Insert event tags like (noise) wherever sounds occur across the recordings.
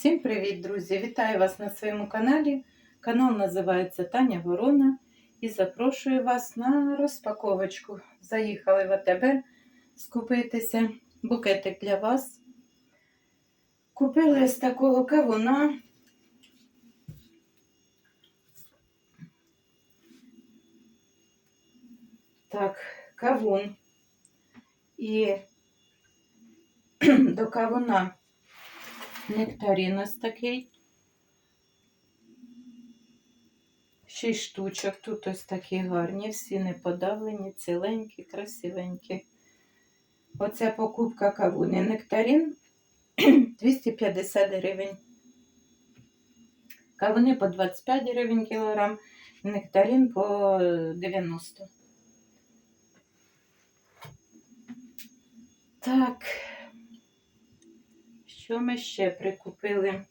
Всім привіт, друзі! Вітаю вас на своєму каналі. Канал називається Таня Ворона і запрошую вас на розпаковочку. Заїхали в АТБ скупитися. Букетик для вас. Купили з такого кавуна. Так, кавун. І (clears throat) до кавуна нектарин ось такий. Шість штучок. Тут ось такі гарні, всі не подавлені, ціленькі, красивенькі. Оця покупка кавуни. Нектарин 250 (clears throat) гривень. Кавуни по 25 гривень кілограм, нектарин по 90. Так. Що ми ще прикупили?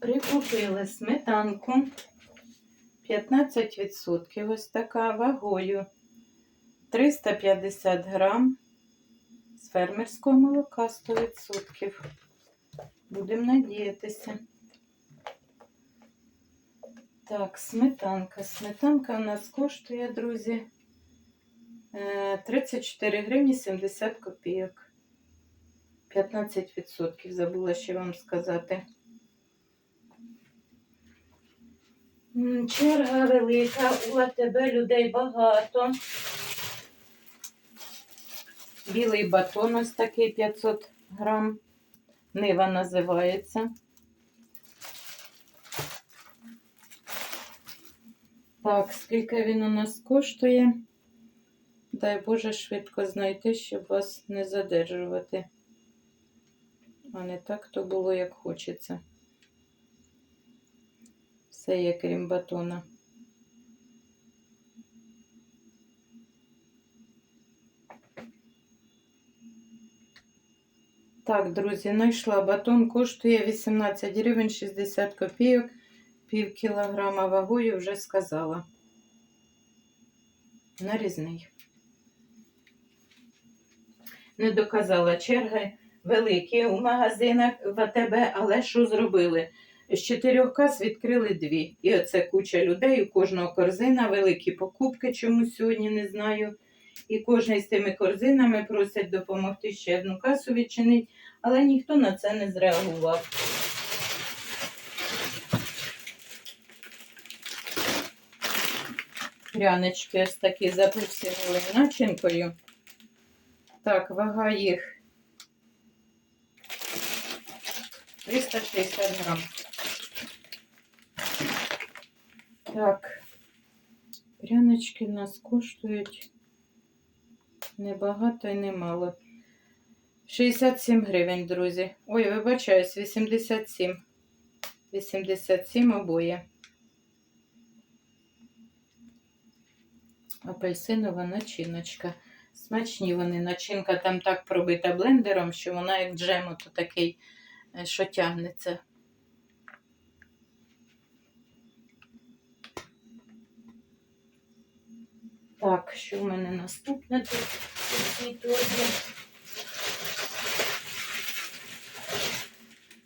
Прикупили сметанку 15%. Ось така вагою 350 грам з фермерського молока 100%. Будемо надіятися. Так, сметанка. Сметанка у нас коштує, друзі, е, 34 гривні 70 копійок. 15% забула ще вам сказати. Черга велика, у АТБ людей багато. Білий батон ось такий 500 грам. Нива називається. Так, скільки він у нас коштує? Дай Боже швидко знайти, щоб вас не задержувати. А не так то було, як хочеться. Все є крім батона. Так, друзі, знайшла батон, коштує 18 гривень 60 копійок, пів кілограма вагою вже сказала. Нарізний. Не доказала черги великі у магазинах в АТБ, але що зробили? З чотирьох кас відкрили дві. І оце куча людей, у кожного корзина, великі покупки, чомусь сьогодні не знаю. І кожен з тими корзинами просять допомогти ще одну касу відчинити, але ніхто на це не зреагував. Прянички ось такі запресінули начинкою. Так, вага їх 360 грам. Так, прянички в нас коштують небагато і немало. 67 гривень, друзі. Ой, вибачаюсь, 87. 87 обоє. Апельсинова начиночка. Смачні вони. Начинка там так пробита блендером, що вона як джем, то такий, що тягнеться. Так, що в мене наступне тут у цій торбі?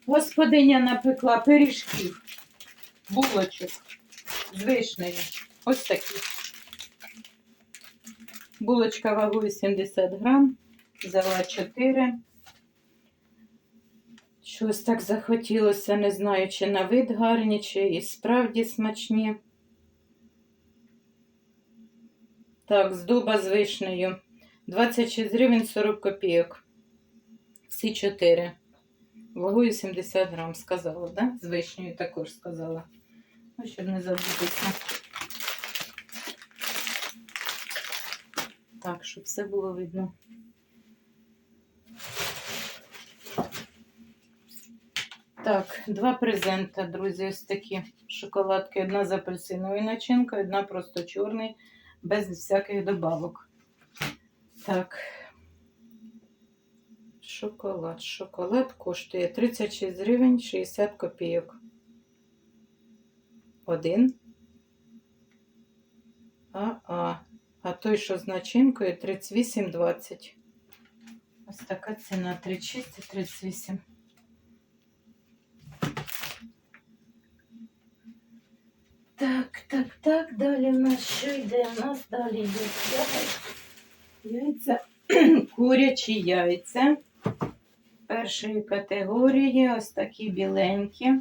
Господиня напекла пиріжків, булочок з вишнею. Ось такі. Булочка вагою 70 грам, взяла 4. Щось так захотілося, не знаю, чи на вид гарні, чи і справді смачні. Так, здоба з вишнею. 26 гривень 40 копійок. Всі 4. Вагою 70 грам, сказала, да? З вишнею також сказала. Ну, щоб не забутися. Так, щоб все було видно. Так, два презента, друзі, ось такі шоколадки. Одна з апельсиновою начинкою, одна просто чорний, без всяких добавок. Так. Шоколад. Шоколад коштує 36 гривень 60 копійок. Один. А-а. А той, що з начинкою, 38,20. Ось така ціна 36 і 38. Так, так, так, далі в йде? У нас далі йде яйця, (clears throat) курячі яйця. Першої категорії, ось такі біленькі.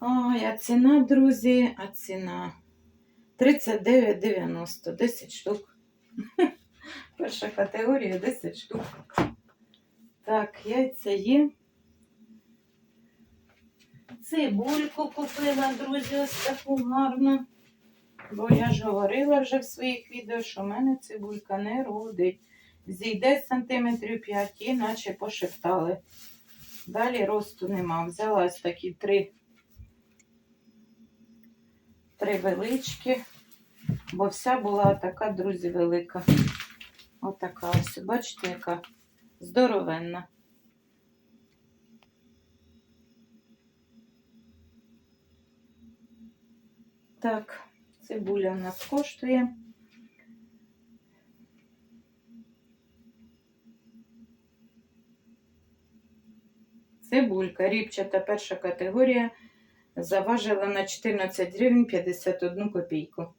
Ой, а ціна, друзі, а ціна 39,90, 10 штук. (laughs) Перша категорія 10 штук. Так, яйця є. Цибульку купила, друзі, ось таку гарну. Бо я ж говорила вже в своїх відео, що в мене цибулька не родить. Зійде сантиметрів 5 і наче пошептали. Далі росту нема. Взяла ось такі три, три велички, бо вся була така, друзі, велика. Отака ось, бачите, яка здоровенна. Так, цибуля в нас коштує. Цибулька, ріпчата перша категорія, заважила на 14 гривень 51 копійку.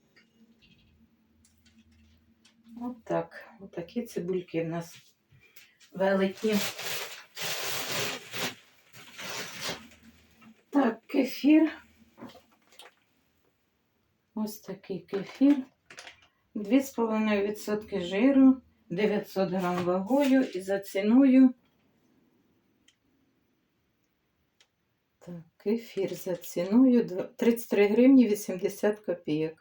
От так, отакі цибульки в нас великі. Так, кефір. Ось такий кефір. 2,5% жиру, 900 грам вагою і за ціною. Так, кефір за ціною 33 гривні 80 копійок.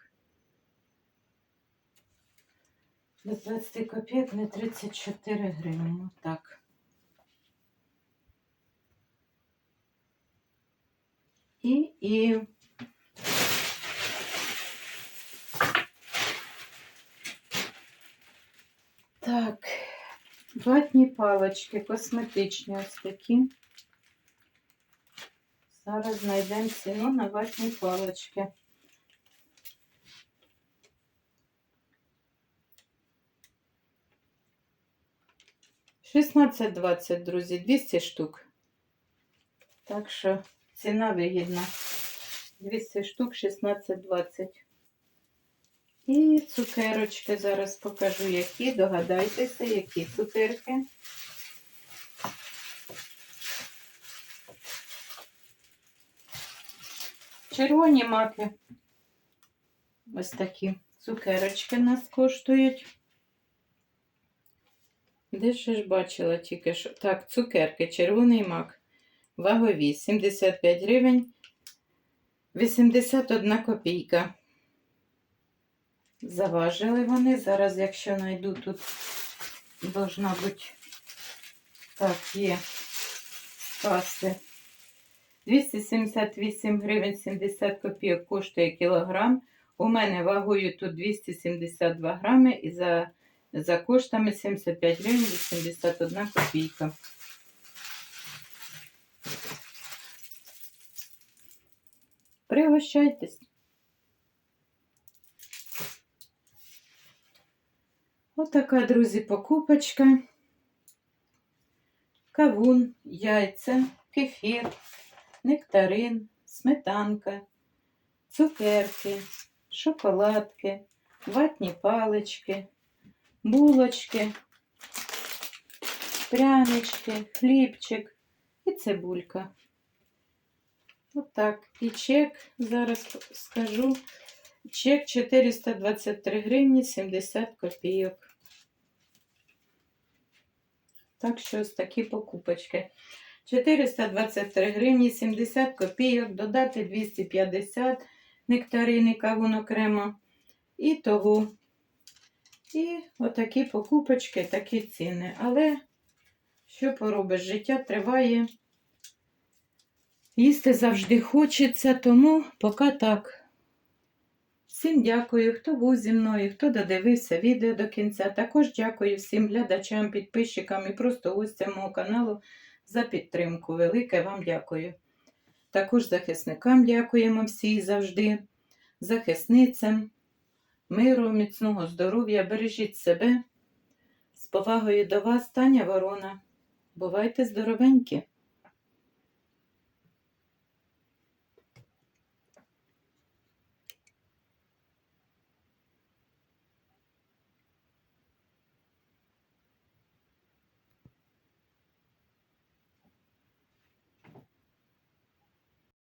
Без 20 копійок не 34 гривні. Отак. І, і Так, ватні палички, косметичні ось такі. Зараз знайдемо ціну на ватні палички. Шістнадцять двадцять, друзі, 200 штук. Так що ціна вигідна. 200 штук, 16,20. І цукерочки зараз покажу, які. Догадайтеся, які цукерки. Червоні маки. Ось такі цукерочки нас коштують. Де ще ж бачила тільки що? Так, цукерки, червоний мак. Вагові 75 гривень, 81 копійка. Заважили вони. Зараз, якщо знайду, тут должна бути. Так, є каси. 278 гривень 70 копійок коштує кілограм. У мене вагою тут 272 грами і за, за коштами 75 гривень 81 копійка. Пригощайтесь. Отака, друзі, покупочка. Кавун, яйця, кефір, нектарин, сметанка, цукерки, шоколадки, ватні палички, булочки, прянички, хлібчик і цибулька. Отак. І чек, зараз скажу. Чек 423 гривні 70 копійок. Так що ось такі покупочки. 423 гривні 70 копійок, додати 250 нектарини кавун окремо. І того. І отакі покупочки, такі ціни. Але що поробиш? Життя триває. Їсти завжди хочеться, тому поки так. Всім дякую, хто був зі мною, хто додивився відео до кінця. Також дякую всім глядачам, підписчикам і просто гостям мого каналу за підтримку. Велике вам дякую. Також захисникам дякуємо всі завжди, захисницям, миру, міцного здоров'я, бережіть себе. З повагою до вас, Таня Ворона. Бувайте здоровенькі!